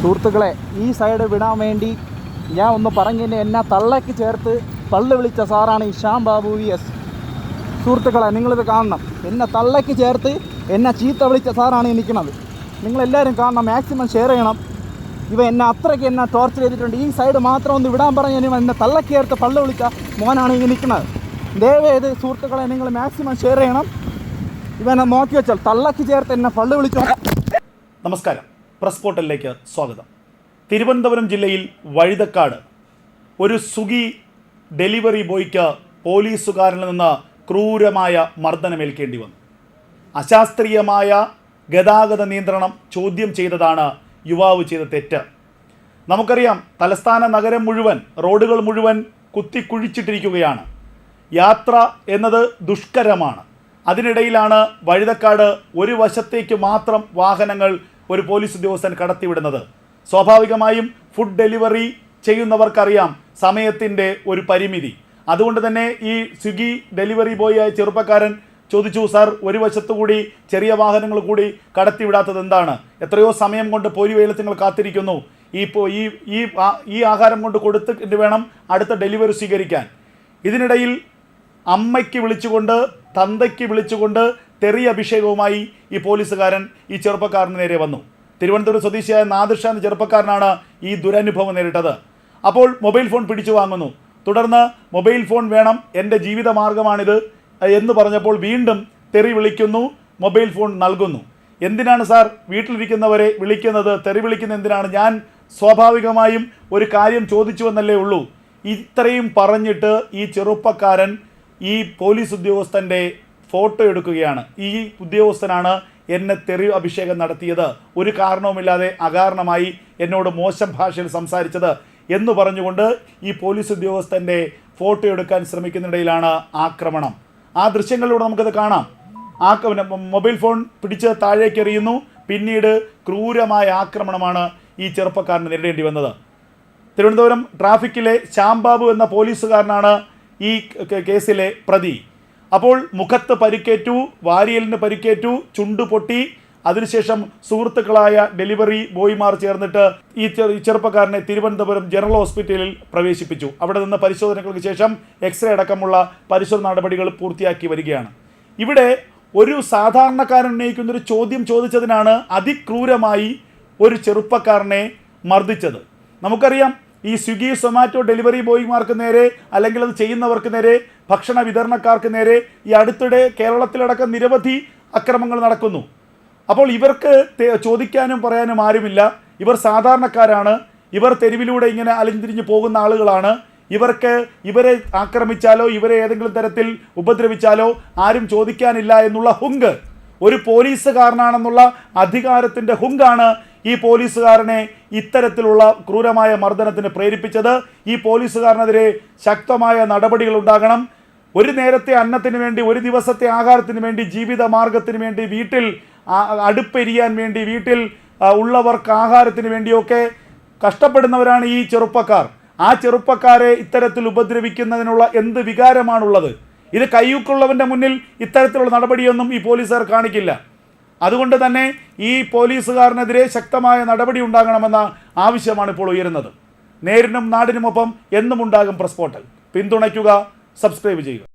സുഹൃത്തുക്കളെ ഈ സൈഡ് വിടാൻ വേണ്ടി ഞാൻ ഒന്ന് പറഞ്ഞതിന് എന്നെ തള്ളയ്ക്ക് ചേർത്ത് തള്ളു വിളിച്ച സാറാണ് ഈ ശ്യാം ബാബു വി എസ് സുഹൃത്തുക്കളെ നിങ്ങളിത് കാണണം. എന്നെ തള്ളയ്ക്ക് ചേർത്ത് എന്നെ ചീത്ത വിളിച്ച സാറാണ് ഈ നിൽക്കുന്നത്. നിങ്ങളെല്ലാവരും കാണണം മാക്സിമം ഷെയർ ചെയ്യണം. ഇവ എന്നെ അത്രയ്ക്ക് എന്നെ ടോർച്ചർ ചെയ്തിട്ടുണ്ട്. ഈ സൈഡ് മാത്രം ഒന്ന് വിടാൻ പറഞ്ഞതിന് എന്നെ തള്ളയ്ക്ക് ചേർത്ത് പള്ളു വിളിച്ച മോനാണ് ഈ നിൽക്കുന്നത്. ദയവേത് സുഹൃത്തുക്കളെ നിങ്ങൾ മാക്സിമം ഷെയർ ചെയ്യണം. ഇവനെ നോക്കി വെച്ചാൽ തള്ളയ്ക്ക് ചേർത്ത് എന്നെ പള്ളു വിളിച്ചു. നമസ്കാരം. പ്രസ് പോർട്ടലിലേക്ക് സ്വാഗതം. തിരുവനന്തപുരം ജില്ലയിൽ വഴുതക്കാട്. ഒരു സുഗി ഡെലിവറി ബോയ്ക്ക് പോലീസുകാരിൽ നിന്ന് ക്രൂരമായ മർദ്ദനമേൽക്കേണ്ടി വന്നു. അശാസ്ത്രീയമായ ഗതാഗത നിയന്ത്രണം ചോദ്യം ചെയ്തതാണ് യുവാവ് ചെയ്ത തെറ്റ്. നമുക്കറിയാം തലസ്ഥാന നഗരം മുഴുവൻ റോഡുകൾ മുഴുവൻ കുത്തിക്കുഴിച്ചിട്ടിരിക്കുകയാണ്. യാത്ര എന്നത് ദുഷ്കരമാണ്. അതിനിടയിലാണ് വഴുതക്കാട് ഒരു വശത്തേക്ക് മാത്രം വാഹനങ്ങൾ ഒരു പോലീസ് ഉദ്യോഗസ്ഥൻ കടത്തിവിടുന്നത്. സ്വാഭാവികമായും ഫുഡ് ഡെലിവറി ചെയ്യുന്നവർക്കറിയാം സമയത്തിന്റെ ഒരു പരിമിതി. അതുകൊണ്ട് തന്നെ ഈ സ്വിഗ്ഗി ഡെലിവറി ബോയ് ആയ ചെറുപ്പക്കാരൻ ചോദിച്ചു സർ ഒരു വശത്തു കൂടി ചെറിയ വാഹനങ്ങൾ കൂടി കടത്തിവിടാത്തത് എന്താണ്? എത്രയോ സമയം കൊണ്ട് വെയിലത്ത് കാത്തിരിക്കുന്നു. ഈ ഈ ഈ ഈ ആഹാരം കൊണ്ട് കൊടുത്തിട്ട് വേണം അടുത്ത ഡെലിവറി സ്വീകരിക്കാൻ. ഇതിനിടയിൽ അമ്മയ്ക്ക് വിളിച്ചുകൊണ്ട് തന്തയ്ക്ക് വിളിച്ചുകൊണ്ട് തെറി അഭിഷേകവുമായി ഈ പോലീസുകാരൻ ഈ ചെറുപ്പക്കാരന് നേരെ വന്നു. തിരുവനന്തപുരം സ്വദേശിയായ നാദിർഷ എന്ന ചെറുപ്പക്കാരനാണ് ഈ ദുരനുഭവം നേരിട്ടത്. അപ്പോൾ മൊബൈൽ ഫോൺ പിടിച്ചു വാങ്ങുന്നു. തുടർന്ന് മൊബൈൽ ഫോൺ വേണം എന്റെ ജീവിത മാർഗമാണിത് എന്ന് പറഞ്ഞപ്പോൾ വീണ്ടും തെറി വിളിക്കുന്നു മൊബൈൽ ഫോൺ നൽകുന്നു. എന്തിനാണ് സാർ വീട്ടിലിരിക്കുന്നവരെ വിളിക്കുന്നത്? തെറി വിളിക്കുന്ന എന്തിനാണ്? ഞാൻ സ്വാഭാവികമായും ഒരു കാര്യം ചോദിച്ചു എന്നല്ലേ ഉള്ളൂ. ഇത്രയും പറഞ്ഞിട്ട് ഈ ചെറുപ്പക്കാരൻ ഈ പോലീസ് ഉദ്യോഗസ്ഥന്റെ ഫോട്ടോ എടുക്കുകയാണ്. ഈ ഉദ്യോഗസ്ഥനാണ് എന്നെ തെറി അഭിഷേകം നടത്തിയത്. ഒരു കാരണവുമില്ലാതെ അകാരണമായി എന്നോട് മോശം ഭാഷയിൽ സംസാരിച്ചത് എന്ന് പറഞ്ഞുകൊണ്ട് ഈ പോലീസ് ഉദ്യോഗസ്ഥന്റെ ഫോട്ടോ എടുക്കാൻ ശ്രമിക്കുന്നിടയിലാണ് ആക്രമണം. ആ ദൃശ്യങ്ങളിലൂടെ നമുക്കത് കാണാം. ആ മൊബൈൽ ഫോൺ പിടിച്ച് താഴേക്ക് എറിയുന്നു. പിന്നീട് ക്രൂരമായ ആക്രമണമാണ് ഈ ചെറുപ്പക്കാരന് നേരിടേണ്ടി വന്നത്. തിരുവനന്തപുരം ട്രാഫിക്കിലെ ശ്യാംബാബു എന്ന പോലീസുകാരനാണ് ഈ കേസിലെ പ്രതി. അപ്പോൾ മുഖത്ത് പരിക്കേറ്റു വാരിയലിന് പരിക്കേറ്റു ചുണ്ടു പൊട്ടി. അതിനുശേഷം സുഹൃത്തുക്കളായ ഡെലിവറി ബോയ്മാർ ചേർന്നിട്ട് ഈ ചെറുപ്പക്കാരനെ തിരുവനന്തപുരം ജനറൽ ഹോസ്പിറ്റലിൽ പ്രവേശിപ്പിച്ചു. അവിടെ നിന്ന് പരിശോധനകൾക്ക് ശേഷം എക്സ്റേ അടക്കമുള്ള പരിശോധന നടപടികൾ പൂർത്തിയാക്കി വരികയാണ്. ഇവിടെ ഒരു സാധാരണക്കാരൻ ഉന്നയിക്കുന്ന ഒരു ചോദ്യം ചോദിച്ചതിനാണ് അതിക്രൂരമായി ഒരു ചെറുപ്പക്കാരനെ മർദ്ദിച്ചത്. നമുക്കറിയാം ഈ സ്വിഗ്ഗി സൊമാറ്റോ ഡെലിവറി ബോയ്മാർക്ക് നേരെ അല്ലെങ്കിൽ അത് ചെയ്യുന്നവർക്ക് നേരെ ഭക്ഷണ വിതരണക്കാർക്ക് നേരെ ഈ അടുത്തിടെ കേരളത്തിലടക്കം നിരവധി അക്രമങ്ങൾ നടക്കുന്നു. അപ്പോൾ ഇവർക്ക് ചോദിക്കാനും പറയാനും ആരുമില്ല. ഇവർ സാധാരണക്കാരാണ്. ഇവർ തെരുവിലൂടെ ഇങ്ങനെ അലഞ്ഞിരിഞ്ഞ് പോകുന്ന ആളുകളാണ്. ഇവർക്ക് ഇവരെ ആക്രമിച്ചാലോ ഇവരെ ഏതെങ്കിലും തരത്തിൽ ഉപദ്രവിച്ചാലോ ആരും ചോദിക്കാനില്ല എന്നുള്ള ഹുങ്ക്. ഒരു പോലീസുകാരനാണെന്നുള്ള അധികാരത്തിന്റെ ഹുങ്കാണ് ഈ പോലീസുകാരനെ ഇത്തരത്തിലുള്ള ക്രൂരമായ മർദ്ദനത്തിന് പ്രേരിപ്പിച്ചത് ഈ പോലീസുകാരനെതിരെ ശക്തമായ നടപടികൾ ഉണ്ടാകണം. ഒരു നേരത്തെ അന്നത്തിന് വേണ്ടി ഒരു ദിവസത്തെ ആഹാരത്തിന് വേണ്ടി ജീവിത മാർഗത്തിന് വേണ്ടി വീട്ടിൽ അടുപ്പെരിയാൻ വേണ്ടി വീട്ടിൽ ഉള്ളവർക്ക് ആഹാരത്തിന് വേണ്ടിയൊക്കെ കഷ്ടപ്പെടുന്നവരാണ് ഈ ചെറുപ്പക്കാർ. ആ ചെറുപ്പക്കാരെ ഇത്തരത്തിൽ ഉപദ്രവിക്കുന്നതിനുള്ള എന്ത് വികാരമാണുള്ളത്? ഇത് കയ്യൂക്കുള്ളവന്റെ മുന്നിൽ ഇത്തരത്തിലുള്ള നടപടിയൊന്നും ഈ പോലീസുകാർ കാണിക്കില്ല. അതുകൊണ്ട് തന്നെ ഈ പോലീസുകാരനെതിരെ ശക്തമായ നടപടി ഉണ്ടാകണമെന്ന ആവശ്യമാണ് ഇപ്പോൾ ഉയരുന്നത്. നേരിനും നാടിനുമൊപ്പം എന്നും ഉണ്ടാകും പ്രസ് പോർട്ടൽ പിന്തുണയ്ക്കുക സബ്സ്ക്രൈബ് ചെയ്യുക.